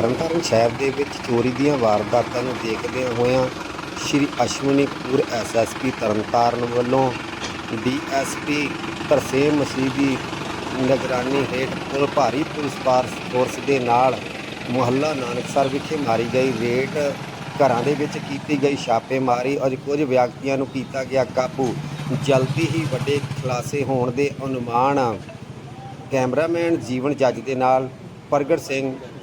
ਤਰਨਤਾਰਨ ਸ਼ਹਿਰ ਦੇ ਵਿੱਚ ਚੋਰੀ ਦੀਆਂ ਵਾਰਦਾਤਾਂ ਨੂੰ ਦੇਖਦਿਆਂ ਹੋਇਆਂ ਸ਼੍ਰੀ ਅਸ਼ਵਨੀਪੁਰ ਐਸਐਸਪੀ ਤਰਨਤਾਰਨ ਵੱਲੋਂ ਡੀਐਸਪੀ ਤਰਸੇਮ ਮਸੀਹ ਦੀ ਨਿਗਰਾਨੀ ਹੇਠ ਪੁਲ ਭਾਰੀ ਪੁਲਿਸ ਫੋਰਸ ਦੇ ਨਾਲ ਮੁਹੱਲਾ ਨਾਨਕਸਰ ਵਿਖੇ ਮਾਰੀ ਗਈ ਰੇਟ ਘਰਾਂ ਦੇ ਵਿੱਚ ਕੀਤੀ ਗਈ ਛਾਪੇਮਾਰੀ ਔਰ ਕੁਝ ਵਿਅਕਤੀਆਂ ਨੂੰ ਕੀਤਾ ਗਿਆ ਕਾਬੂ। ਜਲਦੀ ਹੀ ਵੱਡੇ ਖੁਲਾਸੇ ਹੋਣ ਦੇ ਅਨੁਮਾਨ ਕੈਮਰਾਮੈਨ ਜੀਵਨ ਜੱਜ ਦੇ ਨਾਲ ਪ੍ਰਗਟ ਸਿੰਘ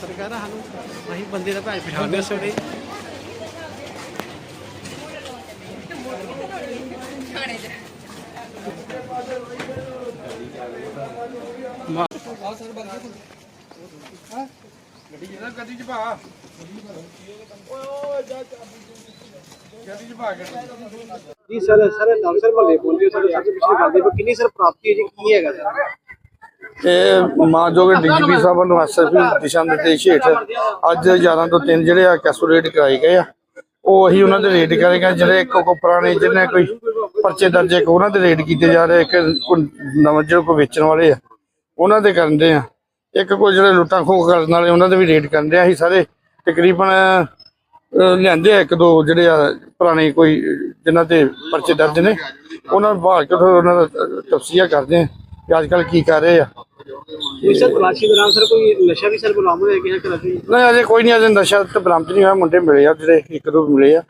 ਪੱਤਰਕਾਰ ਆ ਸਾਨੂੰ, ਅਸੀਂ ਬੰਦੇ ਦਾ ਭਾਈ ਪਛਾਣਦੇ ਸੋੜੇ ਗੱਡੀ ਜਿਹੜਾ ਗੱਡੀ ਚ ਪਾ ਓਏ ਓਏ ਜਾ ਗੱਡੀ ਚ ਪਾ ਗੱਡੀ ਜੀ ਸਰ ਸਰ, ਨਾਮ ਸਰ ਭੱਲੇ ਬੋਲਦੇ ਸਰ ਸਭ ਪਿਛਲੇ ਕਰਦੇ ਪਰ ਕਿੰਨੀ ਸਰ ਪ੍ਰਾਪਤੀ ਹੈ ਜੀ, ਕੀ ਹੈਗਾ ਸਰ? ਇਹ ਮਾਨਯੋਗ ਡੀਜੀਪੀ ਸਾਹਿਬ ਵੱਲੋਂ ਐਸਐਸਪੀ ਦਿਸ਼ਾ ਨਿਰਦੇਸ਼ ਹੇਠ ਅੱਜ 11 ਤੋਂ 3 ਜਿਹੜੇ ਆ ਕੈਸੋ ਕਰਾਏ ਗਏ ਆ। ਉਹ ਅਸੀਂ ਉਹਨਾਂ ਦੇ ਰੇਡ ਕਰੇਗਾ ਜਿਹੜੇ ਕੋ ਕੋ ਪੁਰਾਣੇ ਜਿਹਨੇ ਕੋਈ ਪਰਚੇ ਦਰਜ ਇੱਕ ਉਹਨਾਂ ਦੇ ਰੇਡ ਕੀਤੇ ਜਾ ਰਹੇ ਇੱਕ ਨਵਾਂ ਜਿਹੜੇ ਕੋ ਵੇਚਣ ਵਾਲੇ ਆ, ਉਹਨਾਂ ਦੇ ਕਰਦੇ ਆ। ਇੱਕ ਕੋਈ ਜਿਹੜੇ ਲੁੱਟਾਂ ਖੋਹ ਕਰਨ ਵਾਲੇ, ਉਹਨਾਂ ਦੇ ਵੀ ਰੇਟ ਕਰਦੇ ਆ। ਅਸੀਂ ਸਾਰੇ ਤਕਰੀਬਨ ਲਿਆਂਦੇ ਆ ਇੱਕ ਦੋ ਜਿਹੜੇ ਆ ਪੁਰਾਣੇ ਕੋਈ, ਜਿਨ੍ਹਾਂ ਤੇ ਪਰਚੇ ਦਰਜ ਨੇ, ਉਹਨਾਂ ਨੂੰ ਬਾਹਰ ਕੇ ਉਹਨਾਂ ਦਾ ਤਫਸੀਆ ਕਰਦੇ ਆ ਅੱਜ ਕੱਲ ਕੀ ਕਰ ਰਹੇ ਆ। ਕੋਈ ਸਰ ਤਲਾਸ਼ੀ ਦੌਰਾਨ ਸਰ ਕੋਈ ਨਸ਼ਾ ਵੀ ਸਰ ਬਰਾਮਦ ਹੋਇਆ ਕਿ ਕਰਾ ਜੀ ਨਹੀਂ ਅਜੇ ਕੋਈ ਨਹੀਂ ਅਜੇ ਨਸ਼ਾ ਤੇ ਬਰਾਮਦ ਨਹੀਂ ਹੋਇਆ ਮੁੰਡੇ ਮਿਲੇ ਆ ਜਿਹੜੇ ਇੱਕ ਦੋ ਮਿਲੇ ਆ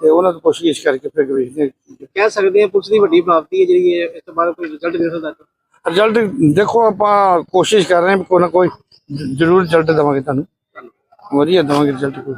ਤੇ ਉਹਨਾਂ ਤੋਂ ਪੁੱਛਗਿੱਛ ਕਰਕੇ ਫਿਰ ਵੇਖਦੇ ਆ ਕਹਿ ਸਕਦੇ ਹਾਂ ਪੁਲਿਸ ਦੀ ਵੱਡੀ ਪ੍ਰਾਪਤੀ ਹੈ ਜਿਹੜੀ ਇਹ ਇਸ ਤੋਂ ਬਾਅਦ ਕੋਈ ਰਿਜ਼ਲਟ ਦੇ ਸਕਦਾ ਰਿਜ਼ਲਟ ਦੇਖੋ ਆਪਾਂ ਕੋਸ਼ਿਸ਼ ਕਰ ਰਹੇ ਹਾਂ ਵੀ ਕੋਈ ਨਾ ਕੋਈ ਜ- ਜ਼ਰੂਰ ਰਿਜ਼ਲਟ ਦੇਵਾਂਗੇ ਤੁਹਾਨੂੰ। ਵਧੀਆ ਦੇਵਾਂਗੇ ਰਿਜ਼ਲਟ ਕੋਈ।